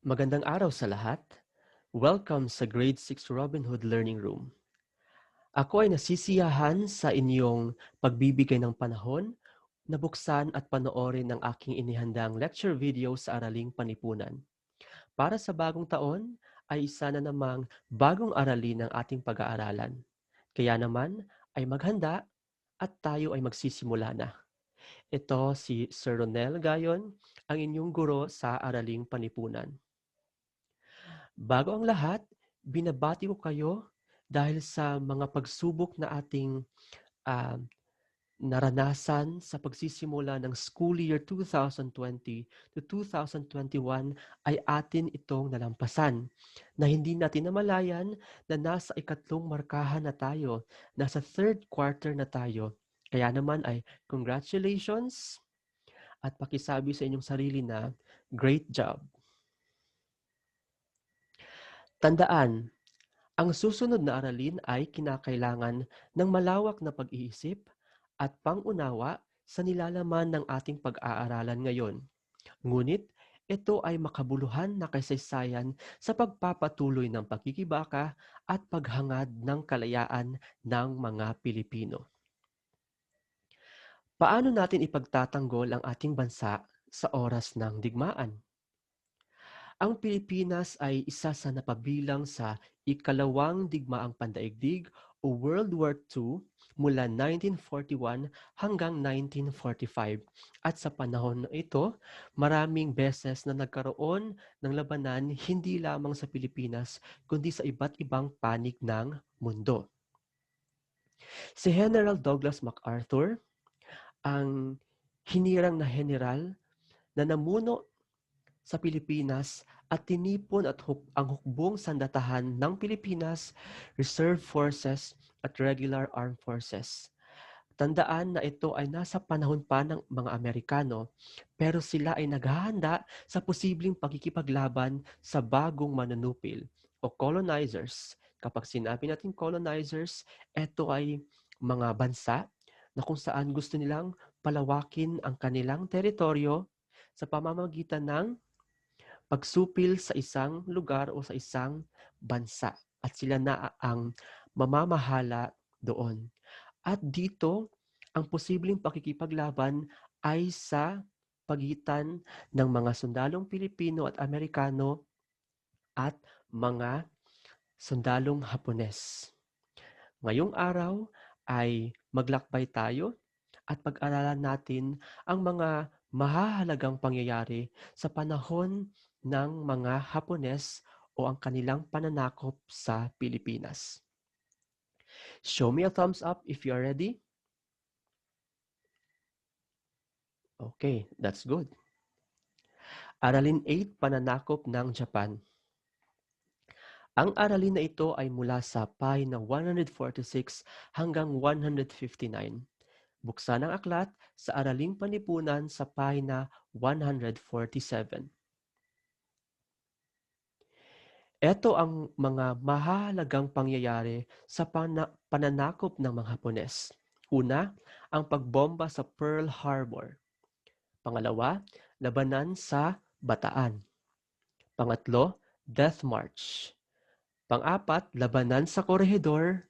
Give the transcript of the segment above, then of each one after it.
Magandang araw sa lahat. Welcome sa Grade 6 Robin Hood Learning Room. Ako ay nasisiyahan sa inyong pagbibigay ng panahon na buksan at panoorin ang aking inihandang lecture video sa Araling Panipunan. Para sa bagong taon ay isa na namang bagong aralin ng ating pag-aaralan. Kaya naman ay maghanda at tayo ay magsisimula na. Ito si Sir Ronel Gayon, ang inyong guro sa Araling Panipunan. Bago ang lahat, binabati ko kayo dahil sa mga pagsubok na ating uh, naranasan sa pagsisimula ng school year 2020 to 2021 ay atin itong nalampasan na hindi natin namalayan na nasa ikatlong markahan na tayo, nasa third quarter na tayo. Kaya naman ay congratulations at pakisabi sa inyong sarili na great job. Tandaan, ang susunod na aralin ay kinakailangan ng malawak na pag-iisip at pangunawa sa nilalaman ng ating pag-aaralan ngayon. Ngunit, ito ay makabuluhan na kasaysayan sa pagpapatuloy ng pagkikibaka at paghangad ng kalayaan ng mga Pilipino. Paano natin ipagtatanggol ang ating bansa sa oras ng digmaan? Ang Pilipinas ay isa sa napabilang sa ikalawang digmaang pandaigdig o World War II mula 1941 hanggang 1945. At sa panahon na ito, maraming beses na nagkaroon ng labanan hindi lamang sa Pilipinas kundi sa iba't ibang panig ng mundo. Si General Douglas MacArthur, ang hinirang na general na namuno sa Pilipinas at tinipon at huk- ang hukbong sandatahan ng Pilipinas, Reserve Forces at Regular Armed Forces. Tandaan na ito ay nasa panahon pa ng mga Amerikano, pero sila ay naghahanda sa posibleng pagkikipaglaban sa bagong manunupil o colonizers. Kapag sinabi natin colonizers, ito ay mga bansa na kung saan gusto nilang palawakin ang kanilang teritoryo sa pamamagitan ng pagsupil sa isang lugar o sa isang bansa at sila na ang mamamahala doon. At dito, ang posibleng pakikipaglaban ay sa pagitan ng mga sundalong Pilipino at Amerikano at mga sundalong Hapones. Ngayong araw ay maglakbay tayo at pag-aralan natin ang mga mahahalagang pangyayari sa panahon ng mga Hapones o ang kanilang pananakop sa Pilipinas. Show me a thumbs up if you are ready. Okay, that's good. Aralin 8, Pananakop ng Japan. Ang aralin na ito ay mula sa pahina 146 hanggang 159. Buksan ang aklat sa Araling Panipunan sa pahina 147. Ito ang mga mahalagang pangyayari sa pana- pananakop ng mga Hapones. Una, ang pagbomba sa Pearl Harbor. Pangalawa, labanan sa Bataan. Pangatlo, Death March. Pangapat, labanan sa Corregidor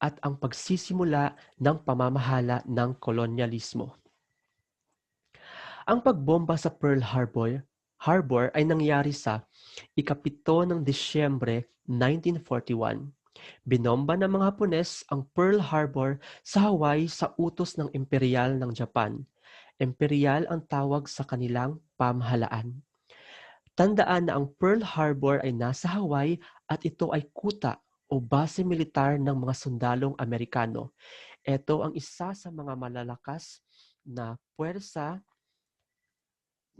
at ang pagsisimula ng pamamahala ng kolonyalismo. Ang pagbomba sa Pearl Harbor Harbor ay nangyari sa ikapito ng Disyembre 1941. Binomba ng mga Hapones ang Pearl Harbor sa Hawaii sa utos ng imperial ng Japan. Imperial ang tawag sa kanilang pamahalaan. Tandaan na ang Pearl Harbor ay nasa Hawaii at ito ay kuta o base militar ng mga sundalong Amerikano. Ito ang isa sa mga malalakas na puwersa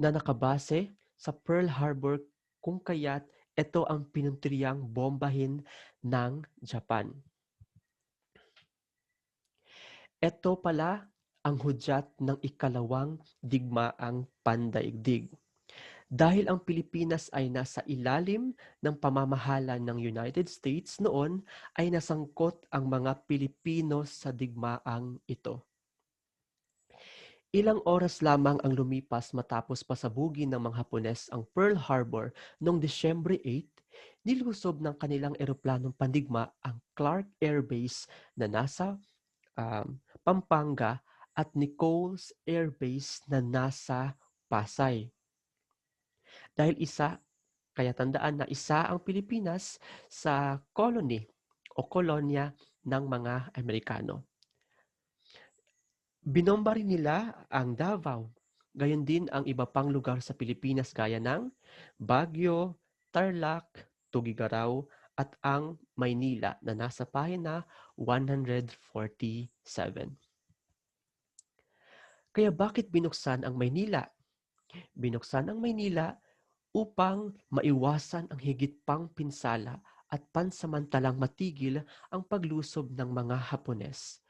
na nakabase sa Pearl Harbor kung kaya't ito ang pinuntiriyang bombahin ng Japan. Ito pala ang hudyat ng ikalawang digmaang pandaigdig. Dahil ang Pilipinas ay nasa ilalim ng pamamahala ng United States noon, ay nasangkot ang mga Pilipino sa digmaang ito. Ilang oras lamang ang lumipas matapos pasabugin ng mga Hapones ang Pearl Harbor noong Disyembre 8, nilusob ng kanilang eroplanong pandigma ang Clark Air Base na nasa um, Pampanga at Nichols Air Base na nasa Pasay. Dahil isa, kaya tandaan na isa ang Pilipinas sa colony o kolonya ng mga Amerikano. Binomba rin nila ang Davao, gayon din ang iba pang lugar sa Pilipinas gaya ng Baguio, Tarlac, Tugigaraw at ang Maynila na nasa pahina 147. Kaya bakit binuksan ang Maynila? Binuksan ang Maynila upang maiwasan ang higit pang pinsala at pansamantalang matigil ang paglusob ng mga Hapones.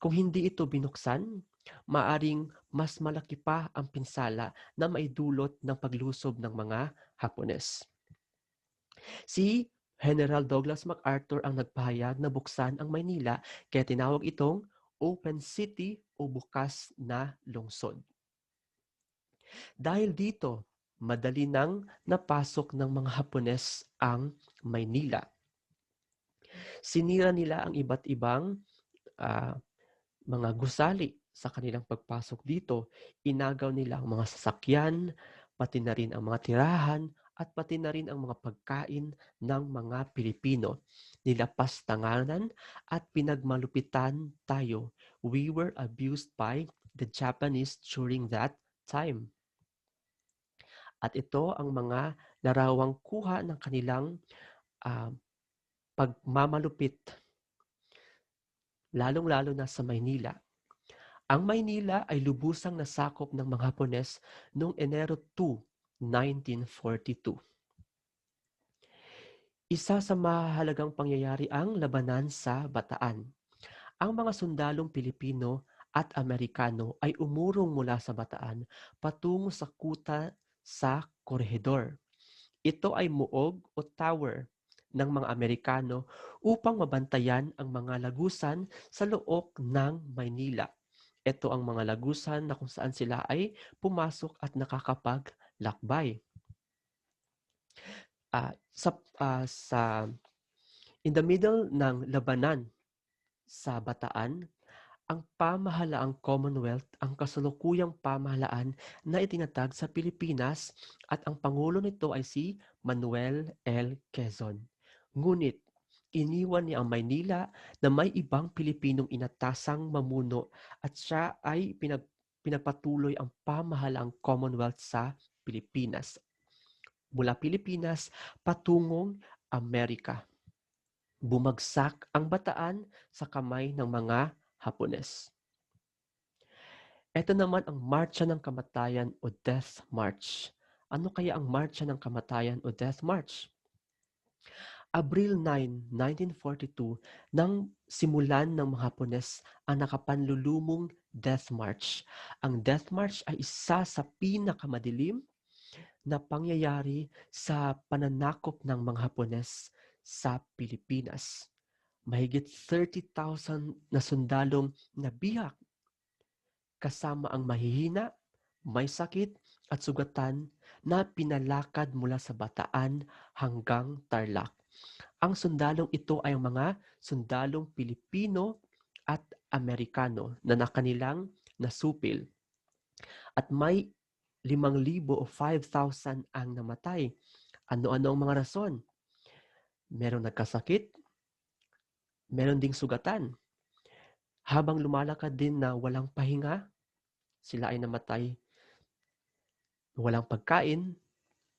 Kung hindi ito binuksan, maaring mas malaki pa ang pinsala na maidulot ng paglusob ng mga Hapones. Si General Douglas MacArthur ang nagpahayag na buksan ang Maynila kaya tinawag itong Open City o bukas na lungsod. Dahil dito, madali nang napasok ng mga Hapones ang Maynila. Sinira nila ang iba't ibang uh, mga gusali sa kanilang pagpasok dito. Inagaw nila ang mga sasakyan, pati na rin ang mga tirahan, at pati na rin ang mga pagkain ng mga Pilipino. Nilapas tanganan at pinagmalupitan tayo. We were abused by the Japanese during that time. At ito ang mga larawang kuha ng kanilang uh, pagmamalupit lalong-lalo na sa Maynila. Ang Maynila ay lubusang nasakop ng mga Hapones noong Enero 2, 1942. Isa sa mahalagang pangyayari ang labanan sa Bataan. Ang mga sundalong Pilipino at Amerikano ay umurong mula sa Bataan patungo sa kuta sa Corregidor. Ito ay muog o tower ng mga Amerikano upang mabantayan ang mga lagusan sa loob ng Maynila. Ito ang mga lagusan na kung saan sila ay pumasok at nakakapaglakbay. Uh, sa, uh, sa in the middle ng labanan sa Bataan, ang pamahalaang Commonwealth ang kasalukuyang pamahalaan na itinatag sa Pilipinas at ang pangulo nito ay si Manuel L. Quezon. Ngunit iniwan niya ang Maynila na may ibang Pilipinong inatasang mamuno at siya ay pinag, pinapatuloy ang pamahalaang Commonwealth sa Pilipinas. Mula Pilipinas patungong Amerika. Bumagsak ang bataan sa kamay ng mga Hapones. Ito naman ang Marcha ng Kamatayan o Death March. Ano kaya ang Marcha ng Kamatayan o Death March? Abril 9, 1942 nang simulan ng mga Hapones ang nakapanlulumong Death March. Ang Death March ay isa sa pinakamadilim na pangyayari sa pananakop ng mga Hapones sa Pilipinas. Mahigit 30,000 na sundalong nabiyak kasama ang mahihina, may sakit at sugatan na pinalakad mula sa Bataan hanggang Tarlac. Ang sundalong ito ay mga sundalong Pilipino at Amerikano na nakanilang nasupil. At may 5,000 o 5,000 ang namatay. Ano-ano ang mga rason? Meron nagkasakit, meron ding sugatan. Habang lumalakad din na walang pahinga, sila ay namatay walang pagkain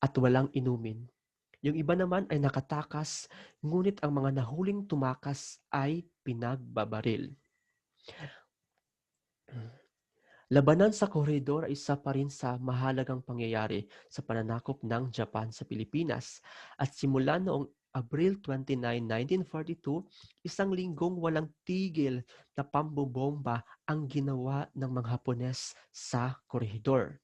at walang inumin. Yung iba naman ay nakatakas, ngunit ang mga nahuling tumakas ay pinagbabaril. Labanan sa koridor ay isa pa rin sa mahalagang pangyayari sa pananakop ng Japan sa Pilipinas at simula noong Abril 29, 1942, isang linggong walang tigil na pambobomba ang ginawa ng mga Hapones sa koridor.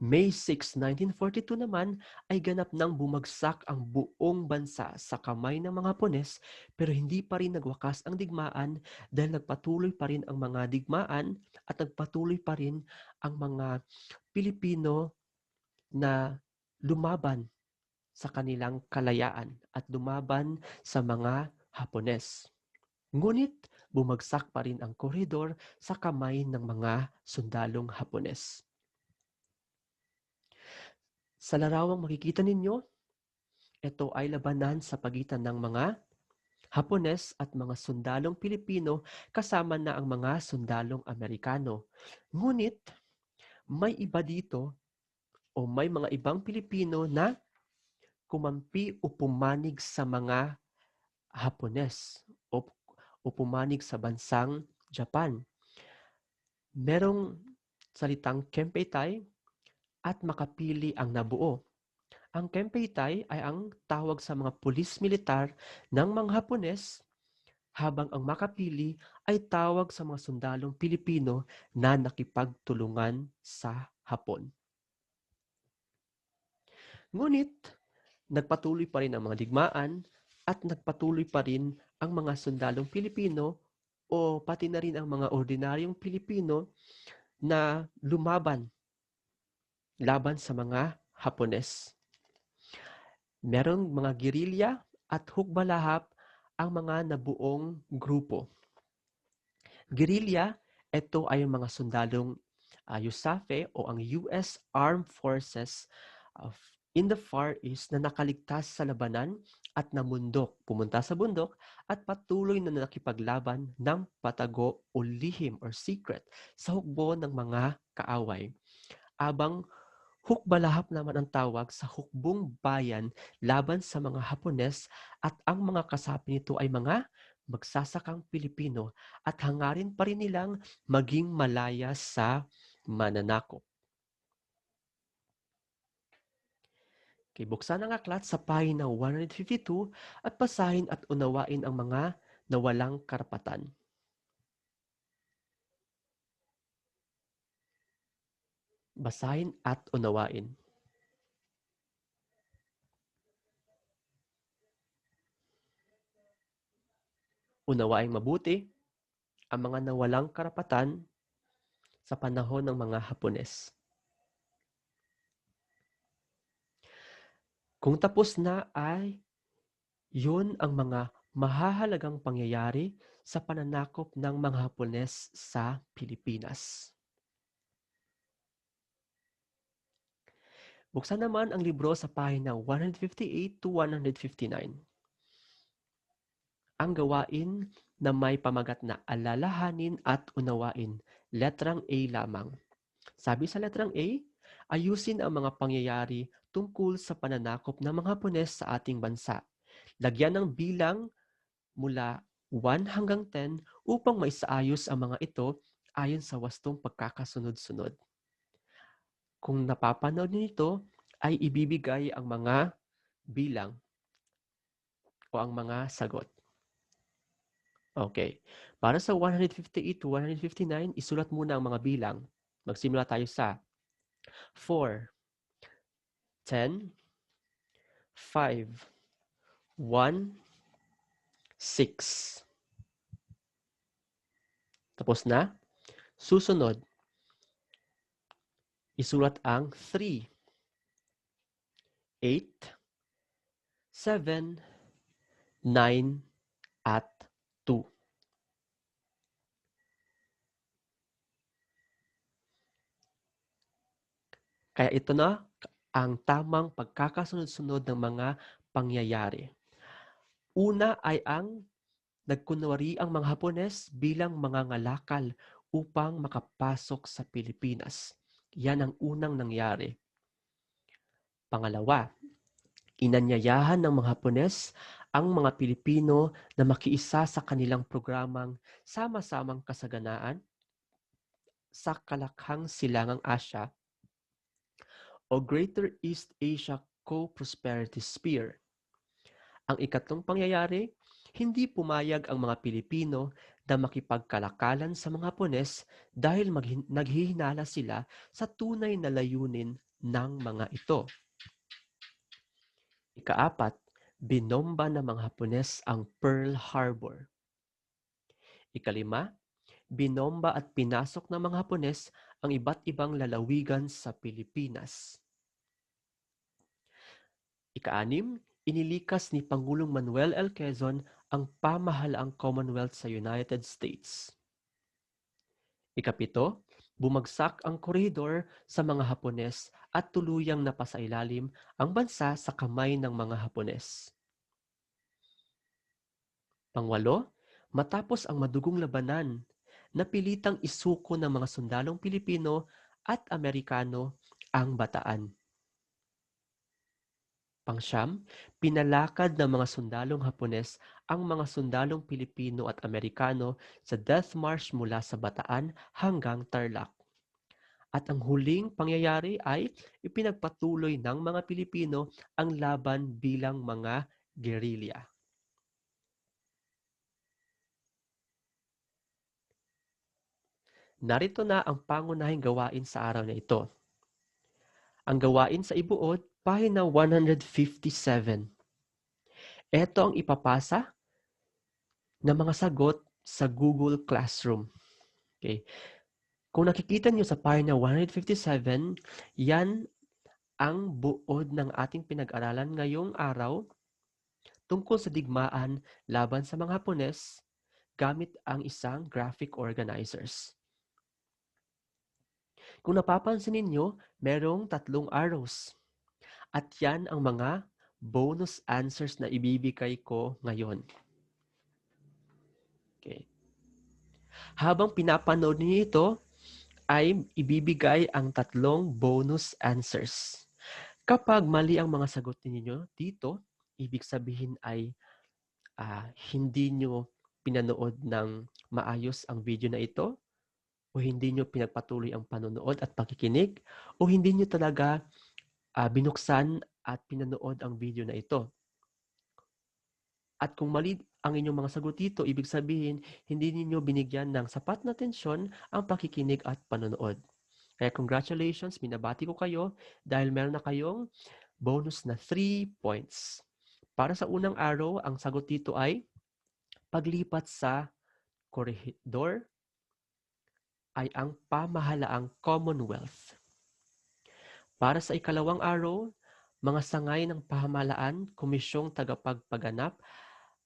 May 6, 1942 naman ay ganap nang bumagsak ang buong bansa sa kamay ng mga Hapones pero hindi pa rin nagwakas ang digmaan dahil nagpatuloy pa rin ang mga digmaan at nagpatuloy pa rin ang mga Pilipino na lumaban sa kanilang kalayaan at lumaban sa mga Hapones. Ngunit bumagsak pa rin ang koridor sa kamay ng mga sundalong Hapones. Sa larawang makikita ninyo, ito ay labanan sa pagitan ng mga Hapones at mga sundalong Pilipino kasama na ang mga sundalong Amerikano. Ngunit may iba dito o may mga ibang Pilipino na kumampi o pumanig sa mga Hapones o, o pumanig sa bansang Japan. Merong salitang Kempeitai at makapili ang nabuo. Ang Kempeitai ay ang tawag sa mga pulis militar ng mga Hapones habang ang makapili ay tawag sa mga sundalong Pilipino na nakipagtulungan sa Hapon. Ngunit, nagpatuloy pa rin ang mga digmaan at nagpatuloy pa rin ang mga sundalong Pilipino o pati na rin ang mga ordinaryong Pilipino na lumaban laban sa mga Hapones. Merong mga gerilya at hukbalahap ang mga nabuong grupo. Gerilya, ito ay ang mga sundalong uh, USAFE o ang US Armed Forces of in the Far East na nakaligtas sa labanan at namundok, pumunta sa bundok at patuloy na nakipaglaban ng patago o lihim or secret sa hukbo ng mga kaaway. Abang hukbalahap naman ang tawag sa hukbong bayan laban sa mga Hapones at ang mga kasapi nito ay mga magsasakang Pilipino at hangarin pa rin nilang maging malaya sa mananakop. Okay, buksan ang aklat sa pahina 152 at basahin at unawain ang mga nawalang karapatan. Basahin at unawain. Unawaing mabuti ang mga nawalang karapatan sa panahon ng mga Hapones. Kung tapos na ay yun ang mga mahahalagang pangyayari sa pananakop ng mga Hapones sa Pilipinas. Buksan naman ang libro sa pahina 158 to 159. Ang gawain na may pamagat na alalahanin at unawain, letrang A lamang. Sabi sa letrang A, ayusin ang mga pangyayari tungkol sa pananakop ng mga Hapones sa ating bansa. Lagyan ng bilang mula 1 hanggang 10 upang maisaayos ang mga ito ayon sa wastong pagkakasunod-sunod. Kung napapanood nito, ay ibibigay ang mga bilang o ang mga sagot. Okay. Para sa 158 to 159, isulat muna ang mga bilang. Magsimula tayo sa 4, 10, 5, 1, 6. Tapos na. Susunod, isulat ang 3, 8, 7, 9, at 2. Kaya ito na ang tamang pagkakasunod-sunod ng mga pangyayari. Una ay ang nagkunwari ang mga Hapones bilang mga ngalakal upang makapasok sa Pilipinas. Yan ang unang nangyari. Pangalawa, inanyayahan ng mga Hapones ang mga Pilipino na makiisa sa kanilang programang sama-samang kasaganaan sa kalakhang silangang Asya o Greater East Asia Co-Prosperity Sphere. Ang ikatlong pangyayari, hindi pumayag ang mga Pilipino na makipagkalakalan sa mga Hapones dahil maghin- naghihinala sila sa tunay na layunin ng mga ito. Ikaapat, binomba ng mga Hapones ang Pearl Harbor. Ikalima, binomba at pinasok ng mga Hapones ang iba't ibang lalawigan sa Pilipinas. Ikaanim, inilikas ni Pangulong Manuel L. Quezon ang pamahalaang Commonwealth sa United States. Ikapito, bumagsak ang koridor sa mga Hapones at tuluyang napasailalim ang bansa sa kamay ng mga Hapones. Pangwalo, matapos ang madugong labanan, napilitang isuko ng mga sundalong Pilipino at Amerikano ang bataan. Pangsyam, pinalakad ng mga sundalong Hapones ang mga sundalong Pilipino at Amerikano sa death march mula sa Bataan hanggang Tarlac. At ang huling pangyayari ay ipinagpatuloy ng mga Pilipino ang laban bilang mga gerilya. Narito na ang pangunahing gawain sa araw na ito. Ang gawain sa ibuod, pahina 157. Ito ang ipapasa ng mga sagot sa Google Classroom. Okay. Kung nakikita niyo sa pahina 157, yan ang buod ng ating pinag-aralan ngayong araw tungkol sa digmaan laban sa mga Hapones gamit ang isang graphic organizers. Kung napapansin ninyo, merong tatlong arrows. At yan ang mga bonus answers na ibibigay ko ngayon. Okay. Habang pinapanood niyo ito, ay ibibigay ang tatlong bonus answers. Kapag mali ang mga sagot ninyo dito, ibig sabihin ay uh, hindi nyo pinanood ng maayos ang video na ito o hindi nyo pinagpatuloy ang panonood at pakikinig o hindi nyo talaga uh, binuksan at pinanood ang video na ito. At kung mali ang inyong mga sagot dito, ibig sabihin, hindi ninyo binigyan ng sapat na tensyon ang pakikinig at panonood. Kaya congratulations, minabati ko kayo dahil meron na kayong bonus na 3 points. Para sa unang araw, ang sagot dito ay paglipat sa koridor ay ang pamahalaang Commonwealth. Para sa ikalawang araw, mga sangay ng pamahalaan, komisyong tagapagpaganap,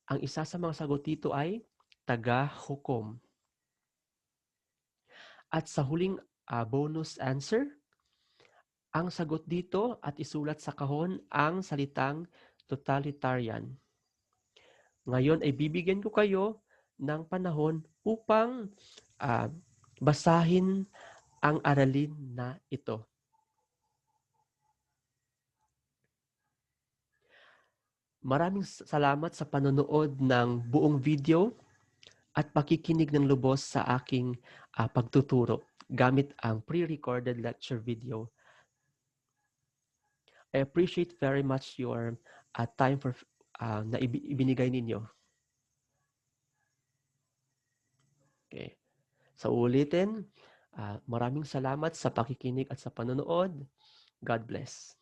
ang isa sa mga sagot dito ay taga-hukom. At sa huling uh, bonus answer, ang sagot dito at isulat sa kahon ang salitang totalitarian. Ngayon ay bibigyan ko kayo ng panahon upang uh, Basahin ang aralin na ito. Maraming salamat sa panonood ng buong video at pakikinig ng lubos sa aking uh, pagtuturo gamit ang pre-recorded lecture video. I appreciate very much your uh, time for uh, na ibinigay ninyo. Okay. Sa ulitin, uh, maraming salamat sa pakikinig at sa panonood. God bless.